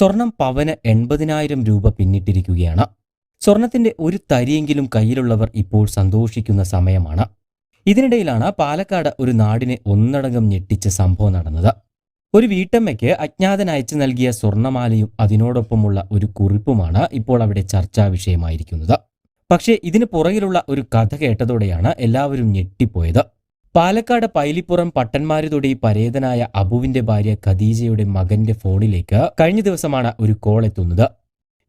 സ്വർണം പവന് എൺപതിനായിരം രൂപ പിന്നിട്ടിരിക്കുകയാണ്. സ്വർണത്തിന്റെ ഒരു തരിയെങ്കിലും കയ്യിലുള്ളവർ ഇപ്പോൾ സന്തോഷിക്കുന്ന സമയമാണ്. ഇതിനിടയിലാണ് പാലക്കാട് ഒരു നാടിനെ ഒന്നടങ്കം ഞെട്ടിച്ച സംഭവം നടന്നത്. ഒരു വീട്ടമ്മയ്ക്ക് അജ്ഞാതൻ അയച്ചു നൽകിയ സ്വർണമാലയും അതിനോടൊപ്പമുള്ള ഒരു കുറിപ്പുമാണ് ഇപ്പോൾ അവിടെ ചർച്ചാ വിഷയമായിരിക്കുന്നത്. പക്ഷേ ഇതിന് പുറകിലുള്ള ഒരു കഥ കേട്ടതോടെയാണ് എല്ലാവരും ഞെട്ടിപ്പോയത്. പാലക്കാട് പൈലിപ്പുറം പട്ടന്മാരുതൊടി പരേതനായ അബുവിന്റെ ഭാര്യ ഖദീജയുടെ മകന്റെ ഫോണിലേക്ക് കഴിഞ്ഞ ദിവസമാണ് ഒരു കോൾ എത്തുന്നത്.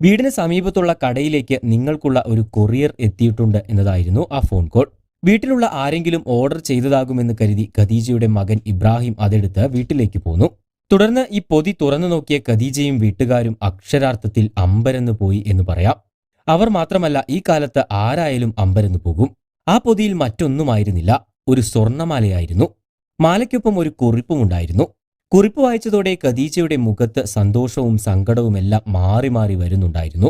വീടിന് സമീപത്തുള്ള കടയിലേക്ക് നിങ്ങൾക്കുള്ള ഒരു കൊറിയർ എത്തിയിട്ടുണ്ട് എന്നതായിരുന്നു ആ ഫോൺ കോൾ. വീട്ടിലുള്ള ആരെങ്കിലും ഓർഡർ ചെയ്തതാകുമെന്ന് കരുതി ഖദീജയുടെ മകൻ ഇബ്രാഹിം അതെടുത്ത് വീട്ടിലേക്ക് പോന്നു. തുടർന്ന് ഈ പൊതി തുറന്നു നോക്കിയ ഖദീജയും വീട്ടുകാരും അക്ഷരാർത്ഥത്തിൽ അമ്പരന്ന് പോയി എന്ന് പറയാം. അവർ മാത്രമല്ല ഈ കാലത്ത് ആരായാലും അമ്പരന്ന് പോകും. ആ പൊതിയിൽ മറ്റൊന്നുമായിരുന്നില്ല. ഒരു സ്വർണമാലയായിരുന്നു മാലയ്ക്കൊപ്പം ഒരു കുറിപ്പും ഉണ്ടായിരുന്നു. കുറിപ്പ് വായിച്ചതോടെ ഖദീജയുടെ മുഖത്ത് സന്തോഷവും സങ്കടവുമെല്ലാം മാറി മാറി വരുന്നുണ്ടായിരുന്നു.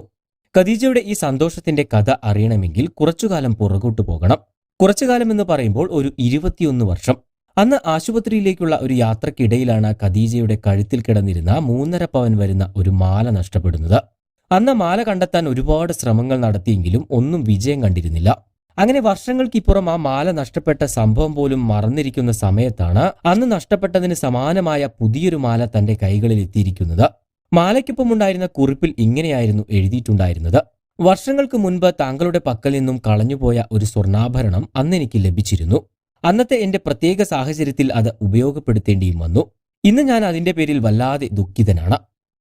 ഖദീജയുടെ ഈ സന്തോഷത്തിന്റെ കഥ അറിയണമെങ്കിൽ കുറച്ചുകാലം പുറകോട്ടു പോകണം. കുറച്ചുകാലം എന്ന് പറയുമ്പോൾ ഒരു ഇരുപത്തിയൊന്ന് വർഷം. അന്ന് ആശുപത്രിയിലേക്കുള്ള ഒരു യാത്രക്കിടയിലാണ് ഖദീജയുടെ കഴുത്തിൽ കിടന്നിരുന്ന മൂന്നര പവൻ വരുന്ന ഒരു മാല നഷ്ടപ്പെടുന്നത്. അന്ന് മാല കണ്ടെത്താൻ ഒരുപാട് ശ്രമങ്ങൾ നടത്തിയെങ്കിലും ഒന്നും വിജയം കണ്ടിരുന്നില്ല. അങ്ങനെ വർഷങ്ങൾക്കിപ്പുറം ആ മാല നഷ്ടപ്പെട്ട സംഭവം പോലും മറന്നിരിക്കുന്ന സമയത്താണ് അന്ന് നഷ്ടപ്പെട്ടതിന് സമാനമായ പുതിയൊരു മാല തന്റെ കൈകളിൽ എത്തിയിരിക്കുന്നത്. മാലയ്ക്കൊപ്പം ഉണ്ടായിരുന്ന കുറിപ്പിൽ ഇങ്ങനെയായിരുന്നു എഴുതിയിട്ടുണ്ടായിരുന്നത്. വർഷങ്ങൾക്ക് മുൻപ് താങ്കളുടെ പക്കൽ നിന്നും കളഞ്ഞുപോയ ഒരു സ്വർണാഭരണം അന്ന് എനിക്ക് ലഭിച്ചിരുന്നു. അന്നത്തെ എന്റെ പ്രത്യേക സാഹചര്യത്തിൽ അത് ഉപയോഗപ്പെടുത്തേണ്ടിയും വന്നു. ഇന്ന് ഞാൻ അതിന്റെ പേരിൽ വല്ലാതെ ദുഃഖിതനാണ്.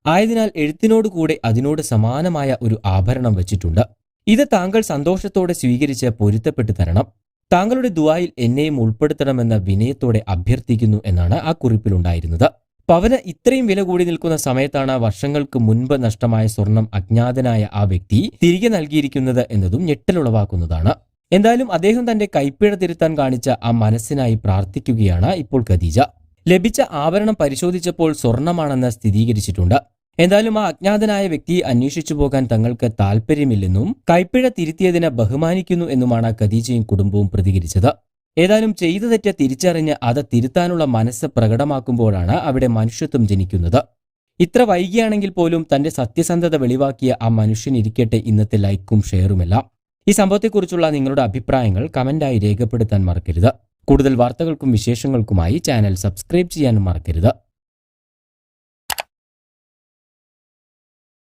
ആയതിനാൽ എഴുത്തിനോടുകൂടെ അതിനോട് സമാനമായ ഒരു ആഭരണം വെച്ചിട്ടുണ്ട്. ഇത് താങ്കൾ സന്തോഷത്തോടെ സ്വീകരിച്ച് പൊരുത്തപ്പെട്ടു തരണം. താങ്കളുടെ ദുവായിൽ എന്നെയും ഉൾപ്പെടുത്തണമെന്ന വിനയത്തോടെ അഭ്യർത്ഥിക്കുന്നു എന്നാണ് ആ കുറിപ്പിലുണ്ടായിരുന്നത്. പവന് ഇത്രയും വില കൂടി നിൽക്കുന്ന സമയത്താണ് വർഷങ്ങൾക്ക് മുൻപ് നഷ്ടമായ സ്വർണം അജ്ഞാതനായ ആ വ്യക്തി തിരികെ നൽകിയിരിക്കുന്നത് എന്നതും ഞെട്ടലുളവാക്കുന്നതാണ്. എന്തായാലും അദ്ദേഹം തന്റെ കൈപ്പിഴ തിരുത്താൻ കാണിച്ച ആ മനസ്സിനായി പ്രാർത്ഥിക്കുകയാണ് ഇപ്പോൾ ഖദീജ. ലഭിച്ച ആവരണം പരിശോധിച്ചപ്പോൾ സ്വർണമാണെന്ന് സ്ഥിരീകരിച്ചിട്ടുണ്ട്. എന്തായാലും ആ അജ്ഞാതനായ വ്യക്തിയെ അന്വേഷിച്ചു പോകാൻ തങ്ങൾക്ക് താല്പര്യമില്ലെന്നും കൈപ്പിഴ തിരുത്തിയതിനെ ബഹുമാനിക്കുന്നു എന്നുമാണ് ഖദീജയും കുടുംബവും പ്രതികരിച്ചത്. ഏതായാലും ചെയ്തു തെറ്റ തിരിച്ചറിഞ്ഞ് അത് തിരുത്താനുള്ള മനസ്സ് പ്രകടമാക്കുമ്പോഴാണ് അവിടെ മനുഷ്യത്വം ജനിക്കുന്നത്. ഇത്ര വൈകിയാണെങ്കിൽ പോലും തന്റെ സത്യസന്ധത വെളിവാക്കിയ ആ മനുഷ്യൻ ഇരിക്കട്ടെ ഇന്നത്തെ ലൈക്കും ഷെയറുമെല്ലാം ഈ സംഭവത്തെക്കുറിച്ചുള്ള നിങ്ങളുടെ അഭിപ്രായങ്ങൾ കമന്റായി രേഖപ്പെടുത്താൻ മറക്കരുത്. കൂടുതൽ വാർത്തകൾക്കും വിശേഷങ്ങൾക്കുമായി ചാനൽ സബ്സ്ക്രൈബ് ചെയ്യാനും മറക്കരുത്.